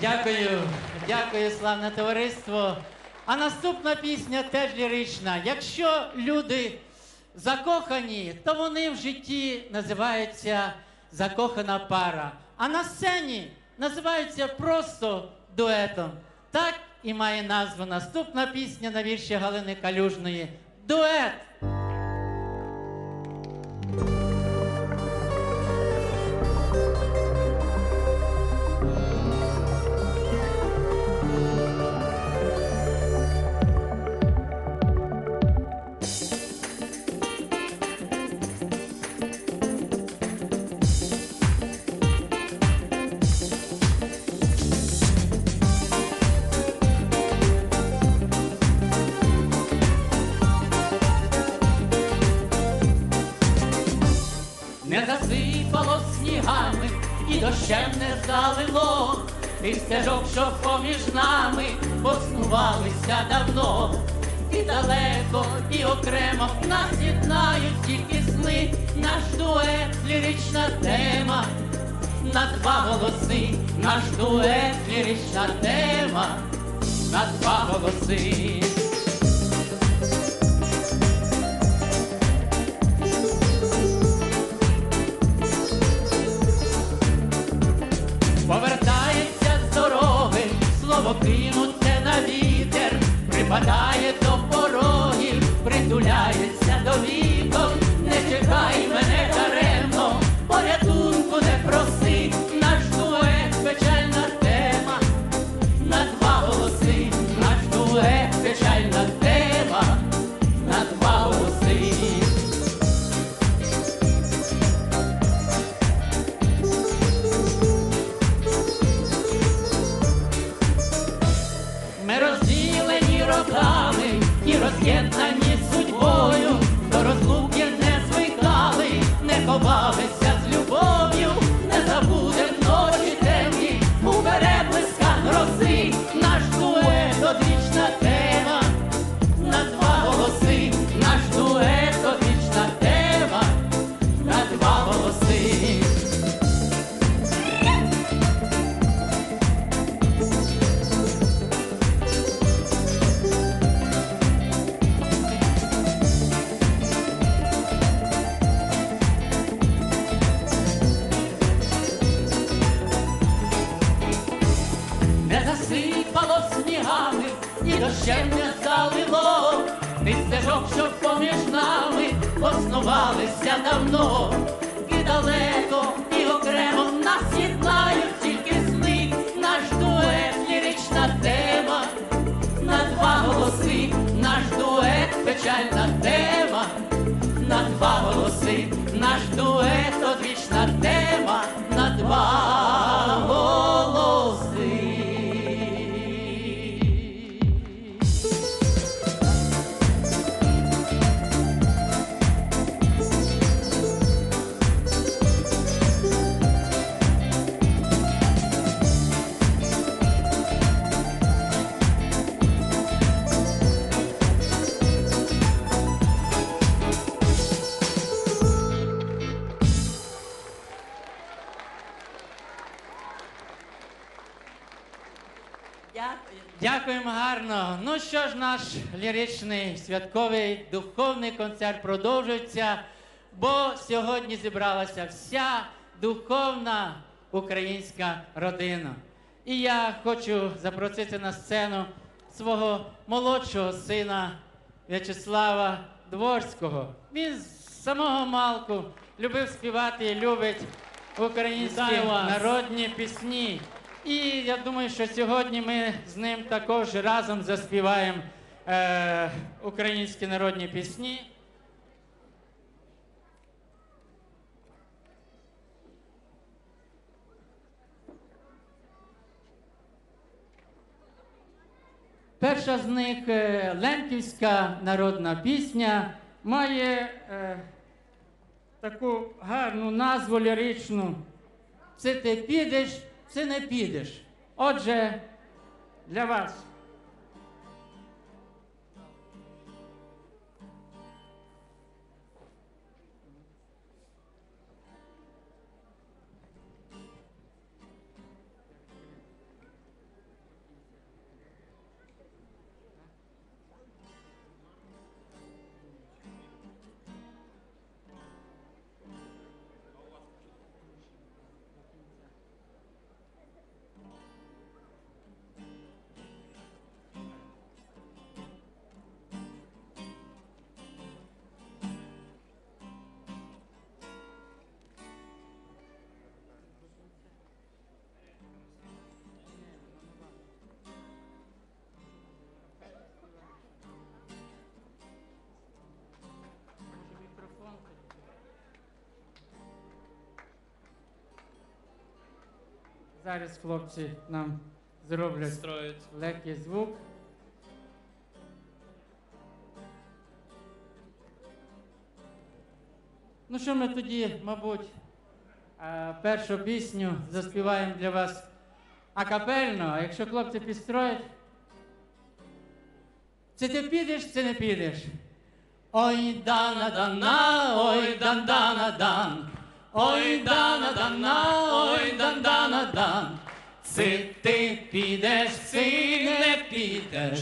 Дякую, дякую, славне товариство. А наступна пісня теж лірична. Якщо люди закохані, то вони в житті називаються закохана пара, а на сцені називаються просто дуетом. Так і має назву наступна пісня на вірші Галини Калюжної дует. і стежок, що поміж нами поснувалися давно, і далеко, і окремо нас єднають тільки сни, наш дует, лірична тема, на два голоси, наш дует, лірична тема, на два голоси. тема. На два голоси, наш дует одвічна тема. Ну що ж, наш ліричний святковий духовний концерт продовжується, бо сьогодні зібралася вся духовна українська родина. І я хочу запросити на сцену свого молодшого сина В'ячеслава Дворського. Він з самого малку любив співати і любить українські народні пісні. І я думаю, що сьогодні ми з ним також разом заспіваємо е, українські народні пісні. Перша з них е, лемківська народна пісня має е, таку гарну назву ліричну. Це ти підеш, це не підеш. Отже, для вас. Зараз хлопці нам зроблять Строїть. легкий звук. Ну що ми тоді, мабуть, е, першу пісню заспіваємо для вас акапельно, а якщо хлопці підстроять. Це ти підеш, це не підеш. Ой, дана дана, ой, дан дана дан. Ой, дана дана, ой, дан дана дан. Це ти підеш, це не підеш.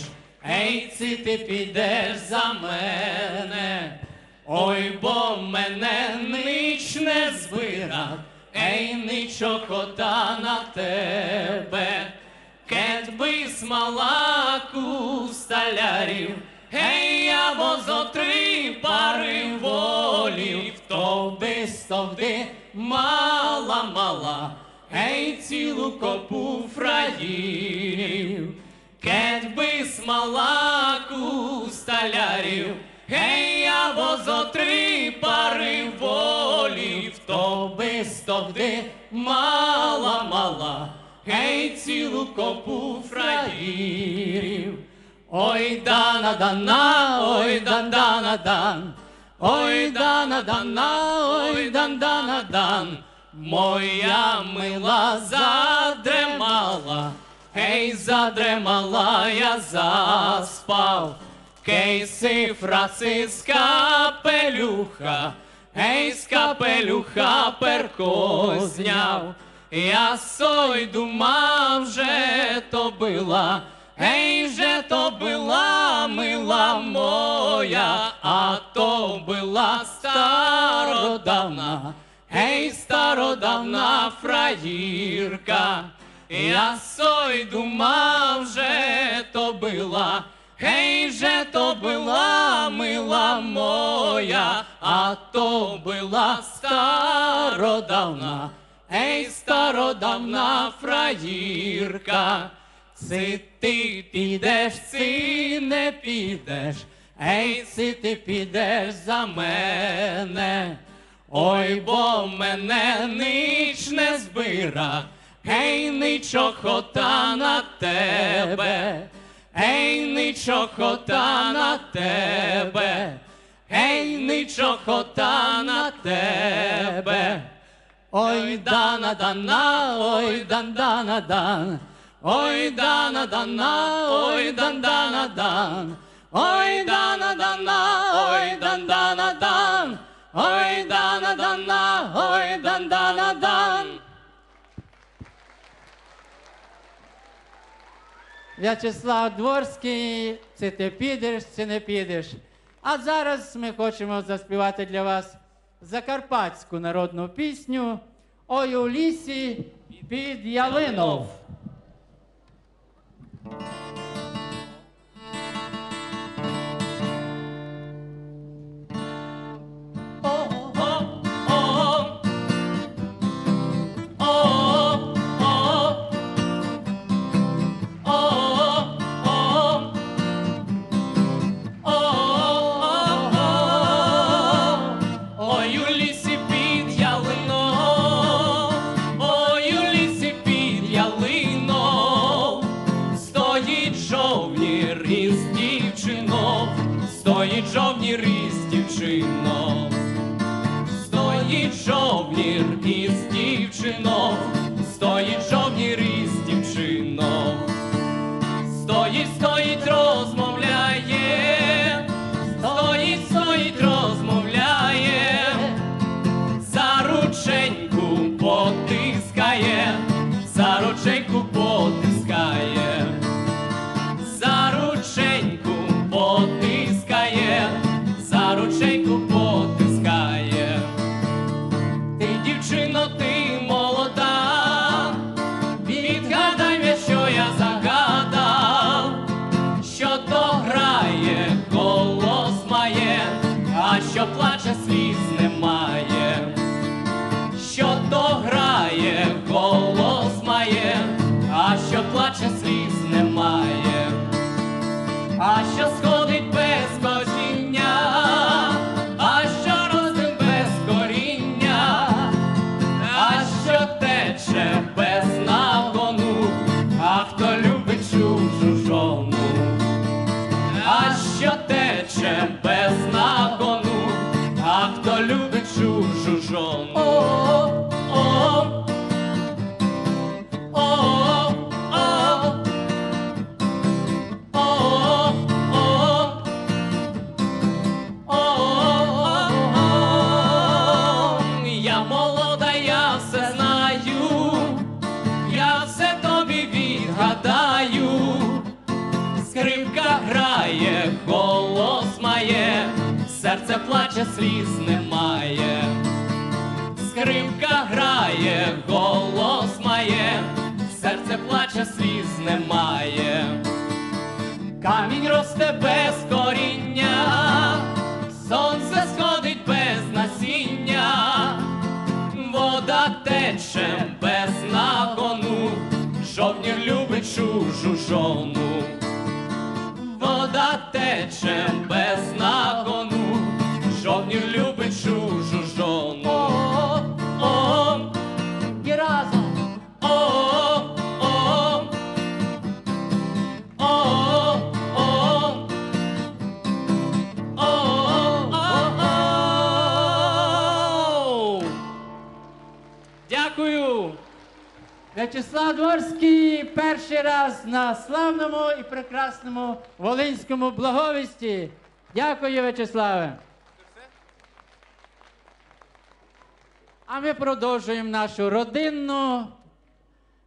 Ей, це ти підеш за мене. Ой, бо мене нич не збира, ей, нічого та на тебе. Кет би смалаку сталярів, гей, я бо зо три пари волів, стовди мала мала, гей, цілу копу фраїв. Кет би смалаку сталярів, гей, я бо зо три пари волів, то би стовди мала мала, гей, цілу копу фраїрів. Ой, дана дана, ой, дан дана дан, ой, дана дана, ой, дан дана дан, моя мила задремала, гей, задремала, я заспав. Кейси Франциска пелюха, гей, з капелюха перко зняв. Я сой думав, же то була, гей, же то була мила моя, а то була стародавна, гей, стародавна фраїрка. Я сой думав, же то була, гей, же то була мила моя, а то була стародавна, гей, стародавна фраїрка. Си ти підеш, си не підеш, ей, си ти підеш за мене. Ой, бо мене ніч не збира, гей, нічого та на тебе, гей, нічого та на тебе, гей, нічого та на тебе. Ой, дана дана, ой, дан дана дан. Ой, дана дана, ой, дан дана дан. Ой, дана дана, ой, дан дана дан. Ой, дана дана, ой, дан дана дан. В'ячеслав Дворський, це ти підеш, це не підеш. А зараз ми хочемо заспівати для вас закарпатську народну пісню Ой у лісі під ялинов. Плаче, сліз немає. Скрипка грає, голос має, серце плаче, сліз немає. Камінь росте без коріння, сонце сходить без насіння, вода тече без нагону, жовнір любить чужу жону, вода тече без В'ячеслав Дворський перший раз на славному і прекрасному Волинському благовісті. Дякую, В'ячеславе. А ми продовжуємо нашу родинну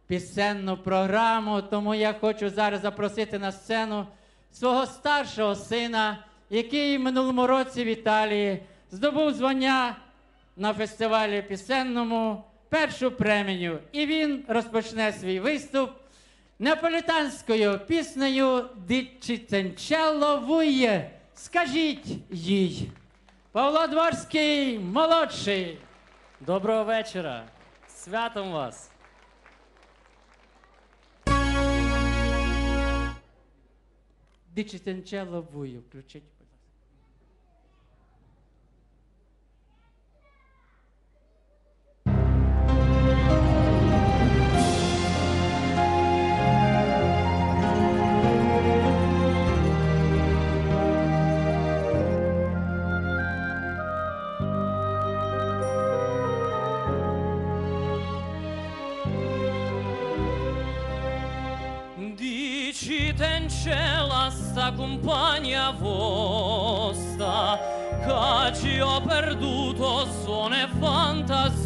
пісенну програму. Тому я хочу зараз запросити на сцену свого старшого сина, який в минулому році в Італії здобув звання на фестивалі пісенному першу премію. І він розпочне свій виступ неаполітанською піснею Дичиценчелло вує. Скажіть їй. Павло Дворський молодший. Доброго вечора. Святом вас. Дичиценчелло вую. Включіть, cancella sta compagna vostra che ci ho perduto suono fantasia.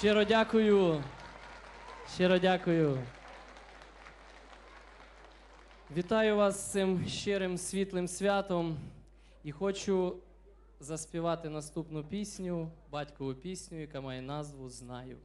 Щиро дякую. Щиро дякую. Вітаю вас з цим щирим світлим святом і хочу заспівати наступну пісню, батькову пісню, яка має назву Знаю.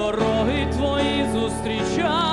дороги твої зустрічаю.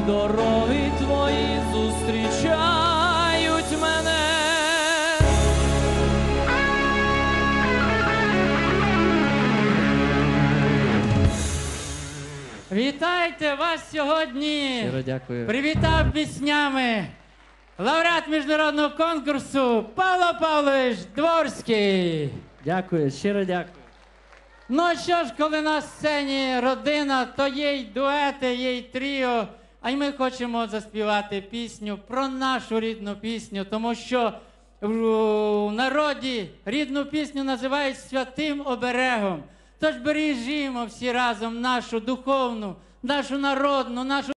і дороги твої зустрічають мене. Вітайте вас сьогодні! Щиро дякую. Привітав піснями лауреат міжнародного конкурсу Павло Павлович Дворський. Дякую, щиро дякую. Ну що ж, коли на сцені родина, то є й дуети, є й тріо. А й ми хочемо заспівати пісню про нашу рідну пісню, тому що в народі рідну пісню називають святим оберегом. Тож бережімо всі разом нашу духовну, нашу народну, нашу